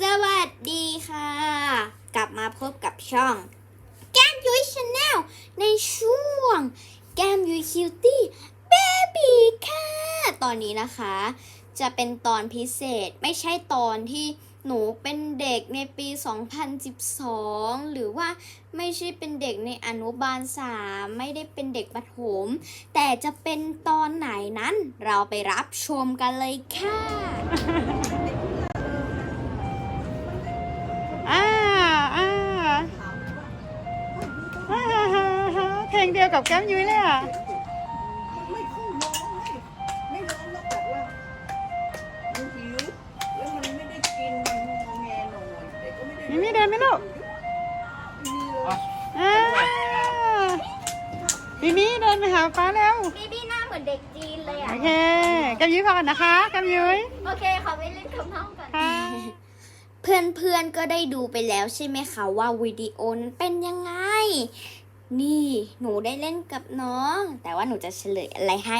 สวัสดีค่ะ กลับมาพบกับช่อง แก้มยุ้ยชาแนลในช่วง แก้มยุ้ยคิวตี้เบบีค่ะ ตอนนี้นะคะ จะเป็นตอนพิเศษไม่ใช่ตอนที่หนูเป็นเด็กในปี 2012 หรือว่าไม่ใช่เป็นเด็กในอนุบาล3ไม่ได้เป็นเด็กประถม แต่จะเป็นตอนไหนนั้นเราไปรับชมกันเลยค่ะ กับแก้มยุ้ยเลยอะ ไม่ค่อยร้องให้ไม่ร้องแล้วแบบว่ามันหิวแล้วมันไม่ได้กินมันงอแงหน่อยแต่ก็ไม่ได้มิมี่เดินไหมลูกมีเลย อ่ามิมี่เดินไปหาป้าแล้วบีบี้หน้าเหมือนเด็กจีนเลยอะ โอเค แก้มยุ้ยพอกันนะคะ แก้มยุ้ยโอเค ขอไปเล่นกับน้องก่อน ค่ะ เพื่อนๆก็ได้ดูไปแล้วใช่ไหมคะว่าวิดีโอนั้นเป็นยังไง นี่หนูได้เล่นกับน้อง แต่ว่าหนูจะเฉลยอะไรให้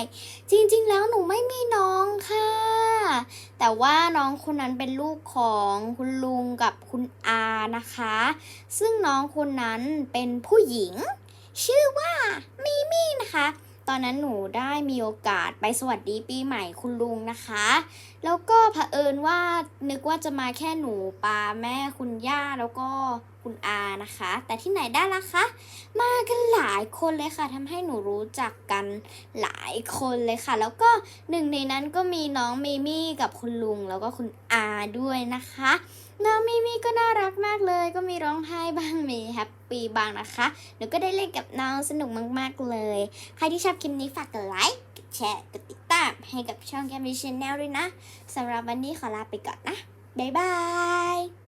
จริงๆ แล้วหนูไม่มีน้องค่ะ แต่ว่าน้องคนนั้นเป็นลูกของคุณลุงกับคุณอานะคะ ซึ่งน้องคนนั้นเป็นผู้หญิง ชื่อว่ามิมี่นะคะ ตอนนั้นหนูได้มีโอกาสไปสวัสดีปีใหม่คุณลุงนะคะ แล้วก็เผอิญว่านึกว่าจะมาแค่หนูปาแม่คุณย่าแล้วก็คุณอานะคะ แต่ที่ไหนได้ล่ะคะ มากันหลายคนเลยค่ะทำให้หนูรู้จักกันหลายคนเลยค่ะ แล้วก็หนึ่งในนั้นก็มีน้องมิมี่กับคุณลุงแล้วก็คุณอาด้วยนะคะ น้องมิมี่ก็น่ารักมากเลย ก็มีร้องไห้บ้างมีแฮปปี้บ้างนะคะหนูก็ได้เล่นกับน้องสนุกมากๆเลย ใครที่ชอบอบคลิปนี้ฝากกดไลค์ กดแชร์ กดติดตาม ให้กับช่องแกมมี่ชแนลด้วยนะ สำหรับวันนี้ขอลาไปก่อนนะ บ๊ายบาย